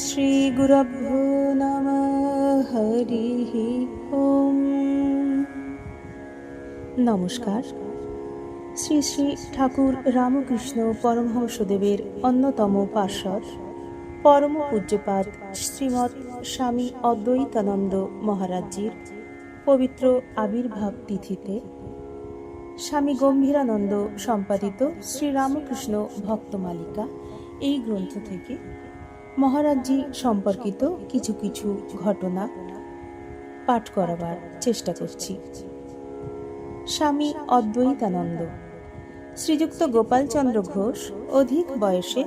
শ্রীগুরভ্যো নম হরি ওম নমস্কার শ্রী শ্রী ঠাকুর রামকৃষ্ণ পরমহংসদেবের অন্যতম পার্ষদ পরম পূজ্যপাদ শ্রীমৎ স্বামী অদ্বৈতানন্দ মহারাজজির পবিত্র আবির্ভাব তিথিতে স্বামী গম্ভীরানন্দ সম্পাদিত শ্রীরামকৃষ্ণ ভক্তমালিকা এই গ্রন্থ থেকে মহারাজজি সম্পর্কিত কিছু কিছু ঘটনা পাঠ করাবার চেষ্টা করছি। স্বামী অদ্বৈতানন্দ, শ্রীযুক্ত গোপালচন্দ্র ঘোষ অধিক বয়সে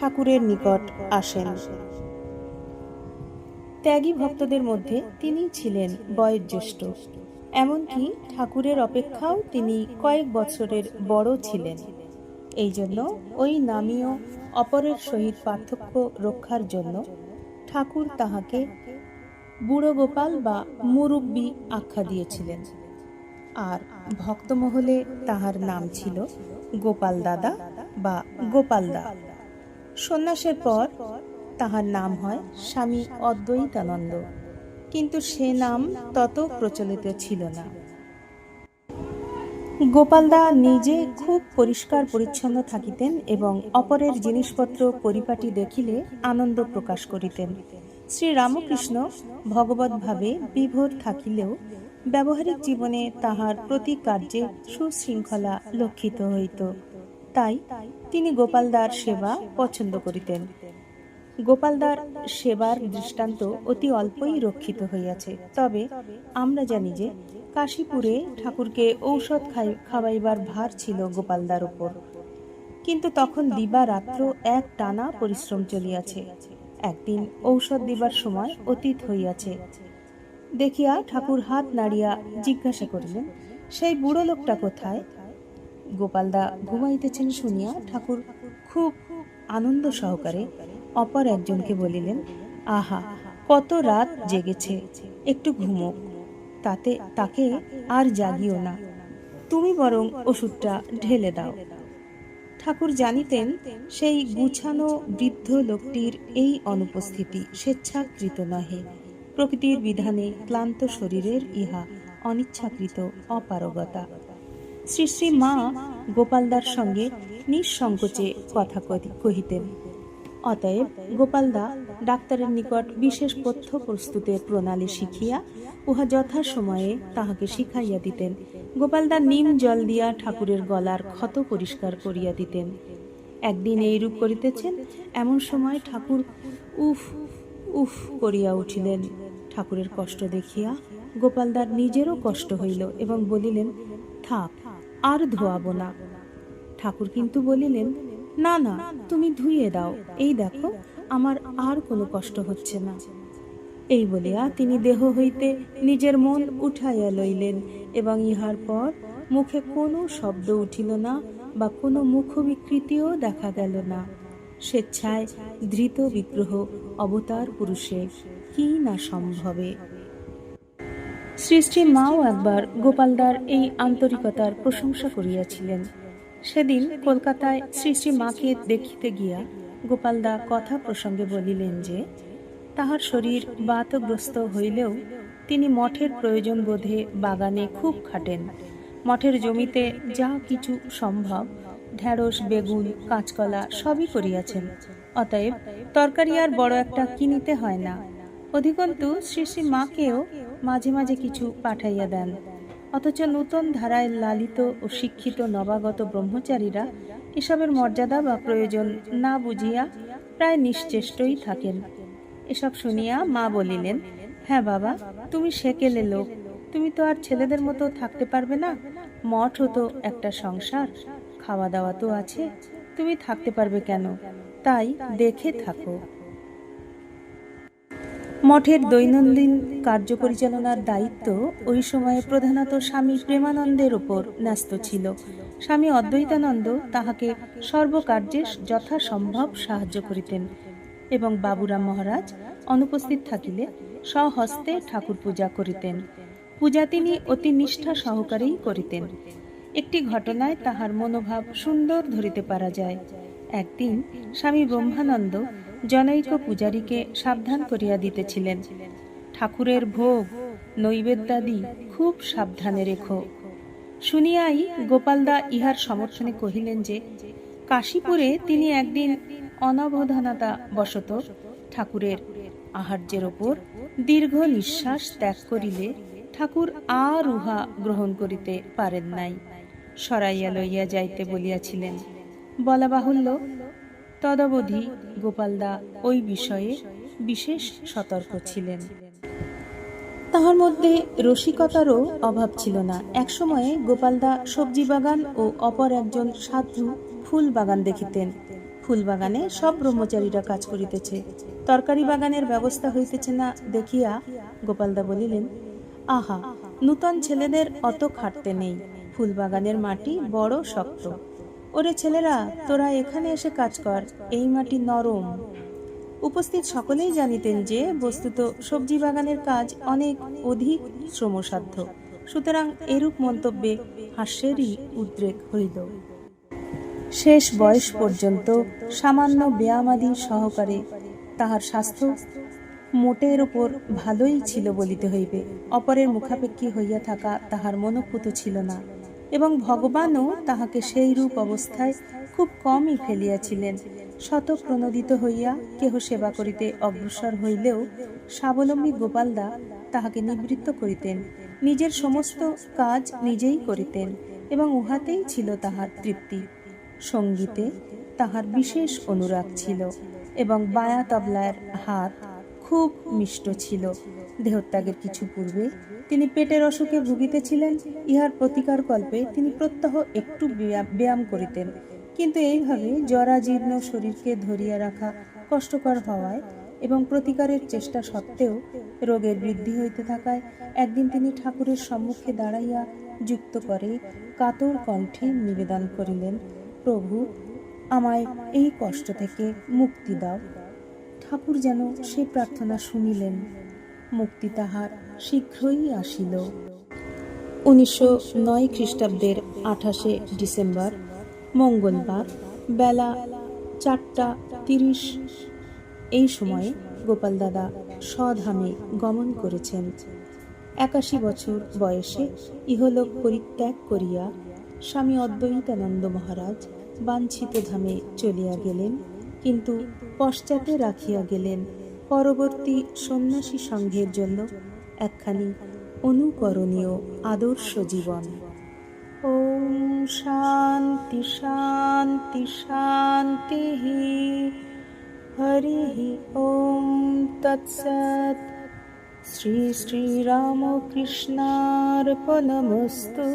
ঠাকুরের নিকট আসেন। ত্যাগী ভক্তদের মধ্যে তিনি ছিলেন বয়োজ্যেষ্ঠ, এমনকি ঠাকুরের অপেক্ষাও তিনি কয়েক বছরের বড় ছিলেন। এই জন্য ওই নামীয় অপরের সহিত পার্থক্য রক্ষার জন্য ঠাকুর তাহাকে বুড়ো গোপাল বা মুরব্বী আখ্যা দিয়েছিলেন। আর ভক্তমহলে তাহার নাম ছিল গোপাল দাদা বা গোপালদা সন্ন্যাসের পর তাহার নাম হয় স্বামী অদ্বৈতানন্দ। কিন্তু সে নাম তত প্রচলিত ছিল না। গোপালদা নিজে খুব পরিষ্কার পরিচ্ছন্ন থাকিতেন এবং অপরের জিনিসপত্র পরিপাটি দেখিলে আনন্দ প্রকাশ করিতেন। শ্রী রামকৃষ্ণ ভগবতভাবে বিভোর থাকিলেও ব্যবহারিক জীবনে তাহার প্রতি কার্যে সুশৃঙ্খলা লক্ষিত হইত। তাই তিনি গোপালদার সেবা পছন্দ করিতেন। গোপালদার সেবার দৃষ্টান্ত অতি অল্পই রক্ষিত হইয়াছে। তবে আমরা জানি যে কাশীপুরে ঠাকুরকে ঔষধ খাই, খাওয়াইবার ভার ছিল গোপালদার উপর। কিন্তু তখন দিবা রাত্র এক টানা পরিশ্রম চলিয়াছে। একদিন ঔষধ দিবার সময় অতীত হইয়াছে। দেখিয়া ঠাকুর হাত নাড়িয়া জিজ্ঞাসা করিলেন, সেই বুড়ো লোকটা কোথায়? গোপালদা ঘুমাইতেছেন শুনিয়া ঠাকুর খুব আনন্দ সহকারে অপর একজনকে বলিলেন, আহা, কত রাত জেগেছে, একটু ঘুমোক। তাতে তাকে আর জাগিও না। তুমি বরং ওষুধটা ঢেলে দাও। ঠাকুর জানিতেন, সেই গুছানো বৃদ্ধ লোকটির এই অনুপস্থিতি স্বেচ্ছাকৃত নহে। প্রকৃতির বিধানে ক্লান্ত শরীরের ইহা অনিচ্ছাকৃত অপারগতা। শ্রী শ্রী মা গোপালদার সঙ্গে নিঃসংকোচে কথা কহি- কহিতেন অতএব গোপালদা ডাক্তারের নিকট বিশেষ পথ্য প্রস্তুতের প্রণালী শিখিয়া উহা যথাসময়ে তাহাকে শিখাইয়া দিতেন। গোপালদা নিম জল দিয়া ঠাকুরের গলার ক্ষত পরিষ্কার করিয়া দিতেন। একদিন এইরূপ করিতেছেন, এমন সময় ঠাকুর উফ উফ করিয়া উঠিলেন। ঠাকুরের কষ্ট দেখিয়া গোপালদার নিজেরও কষ্ট হইল এবং বলিলেন, থাক, আর ধোয়াবো না। ঠাকুর কিন্তু বলিলেন না না, তুমি ধুইয়ে দাও। এই দেখো, আমার আর কোনো কষ্ট হচ্ছে না। এই বলিয়া তিনি দেহ হইতে নিজের মন উঠাইয়া লইলেন, এবং ইহার পর মুখে কোনো শব্দ উঠিল না, বা কোনো মুখ বিকৃতিও দেখা গেল না। স্বেচ্ছায় ধৃত বিগ্রহ অবতার পুরুষে, কি না সম্ভবে? শ্রী শ্রী মাও একবার গোপালদার এই আন্তরিকতার প্রশংসা করিয়াছিলেন। সেদিন কলকাতায় শ্রী শ্রী মাকে দেখিতে গিয়া গোপালদা কথা প্রসঙ্গে বলিলেন যে, তাহার শরীর বাতগ্রস্ত হইলেও তিনি মঠের প্রয়োজন বোধে বাগানে খুব খাটেন। মঠের জমিতে যা কিছু সম্ভব, ঢেঁড়স, বেগুন, কাঁচকলা সবই করিয়াছেন। অতএব তরকারি আর বড় একটা কিনিতে হয় না। অধিকন্তু শ্রী শ্রী মাকেও মাঝে মাঝে কিছু পাঠাইয়া দেন। অথচ নূতন ধারায় লালিত ও শিক্ষিত নবাগত ব্রহ্মচারীরা এসবের মর্যাদা বা প্রয়োজন না বুঝিয়া প্রায় নিশ্চেষ্টই থাকেন। এসব শুনিয়া মা বলিলেন হ্যাঁ বাবা, তুমি সেকেলে লোক, তুমি তো আর ছেলেদের মতো থাকতে পারবে না। মঠ হতো একটা সংসার, খাওয়া দাওয়া তো আছে, তুমি থাকতে পারবে কেন? তাই দেখে থাকো। মঠের দৈনন্দিন কার্য পরিচালনার দায়িত্ব ওই সময়ে প্রধানত স্বামী প্রেমানন্দের ওপর ন্যস্ত ছিল। স্বামী অদ্বৈতানন্দ তাহাকে সর্বকার্যে যথাসম্ভব সাহায্য করিতেন এবং বাবুরাম মহারাজ অনুপস্থিত থাকিলে স্বহস্তে ঠাকুর পূজা করিতেন। পূজা তিনি অতি নিষ্ঠা সহকারেই করিতেন। একটি ঘটনায় তাহার মনোভাব সুন্দর ধরিতে পারা যায়। একদিন স্বামী ব্রহ্মানন্দ জনৈক পূজারীকে সাবধান করিয়া দিতেছিলেন। ঠাকুরের ভোগ, নৈবেদ্যাদি খুব সাবধানে রেখো। শুনিয়াই গোপালদা ইহার সমর্থনে কহিলেন যে, কাশীপুরে তিনি একদিন অনবধানতা বশত ঠাকুরের আহার্যের ওপর দীর্ঘ নিঃশ্বাস ত্যাগ করিলে ঠাকুর আর উহা গ্রহণ করিতে পারেন নাই। সরাইয়া লইয়া যাইতে বলিয়াছিলেন। বলা বাহুল্য তদবধি গোপালদা ওই বিষয়ে বিশেষ সতর্ক ছিলেন। তাহার মধ্যে রসিকতারও অভাব ছিল না। একসময়ে গোপালদা সবজি বাগান ও অপর একজন সাধু ফুল বাগান দেখিতেন। ফুল বাগানে সব ব্রহ্মচারীরা কাজ করিতেছে। তরকারি বাগানের ব্যবস্থা হইতেছে না দেখিয়া গোপালদা বলিলেন, আহা, নূতন ছেলেদের অত খাটতে নেই। ফুল বাগানের মাটি বড় শক্ত। ওরে ছেলেরা, তোরা এখানে এসে কাজ কর, এই মাটি নরম। উপস্থিত সকলেই জানিতেন যে, বস্তুত সবজি বাগানের কাজ অনেক অধিক শ্রমসাধ্য। সুতরাং এরূপ মন্তব্যে হাস্যেরই উদ্রেক হইল। শেষ বয়স পর্যন্ত সামান্য ব্যায়ামাদি সহকারে তাহার স্বাস্থ্য মোটের ওপর ভালোই ছিল বলিতে হইবে। অপরের মুখাপেক্ষী হইয়া থাকা তাহার মনোপুত ছিল না। এবং ভগবানও তাহাকে সেই রূপ অবস্থায় খুব কমই ফেলিয়াছিলেন। শত প্রণোদিত হইয়া কেহ সেবা করিতে অগ্রসর হইলেও স্বাবলম্বী গোপালদা তাহাকে নিবৃত্ত করিতেন। নিজের সমস্ত কাজ নিজেই করিতেন এবং উহাতেই ছিল তাহার তৃপ্তি। সঙ্গীতে তাহার বিশেষ অনুরাগ ছিল এবং বায়া তবলার হাত খুব মিষ্ট ছিল। দেহত্যাগের কিছু পূর্বে তিনি পেটের অসুখে ভুগিতেছিলেন, ইহার প্রতিকার কল্পে তিনি প্রত্যহ একটু ব্যায়াম- করিতেন। কিন্তু এইভাবে জরাজীর্ণ শরীরকে ধরিয়া রাখা কষ্টকর হওয়ায় এবং প্রতিকারের চেষ্টা সত্ত্বেও রোগের বৃদ্ধি হইতে থাকায় একদিন তিনি ঠাকুরের সম্মুখে দাঁড়াইয়া যুক্ত করে কাতর কণ্ঠে নিবেদন করিলেন, প্রভু, আমায় এই কষ্ট থেকে মুক্তি দাও। ঠাকুর যেন সে প্রার্থনা শুনিলেন। মুক্তি তাহার শীঘ্রই আসিল। উনিশশো নয় খ্রিস্টাব্দের আঠাশে ডিসেম্বর, মঙ্গলবার, বেলা চারটা তিরিশ। এই সময়ে গোপাল দাদা স্বধামে গমন করেছেন। একাশি বছর বয়সে ইহলোক পরিত্যাগ করিয়া স্বামী অদ্বৈতানন্দ মহারাজ বাঞ্ছিত ধামে চলিয়া গেলেন, কিন্তু পশ্চাতে রাখিয়া গেলেন পরবর্তী সন্ন্যাসী সংঘের জন্য একখানি অনুকরণীয় আদর্শ জীবন। ওম শান্তি শান্তি শান্তি হরি ওম তৎসৎ। শ্রী শ্রীরামকৃষ্ণার্পণমস্তু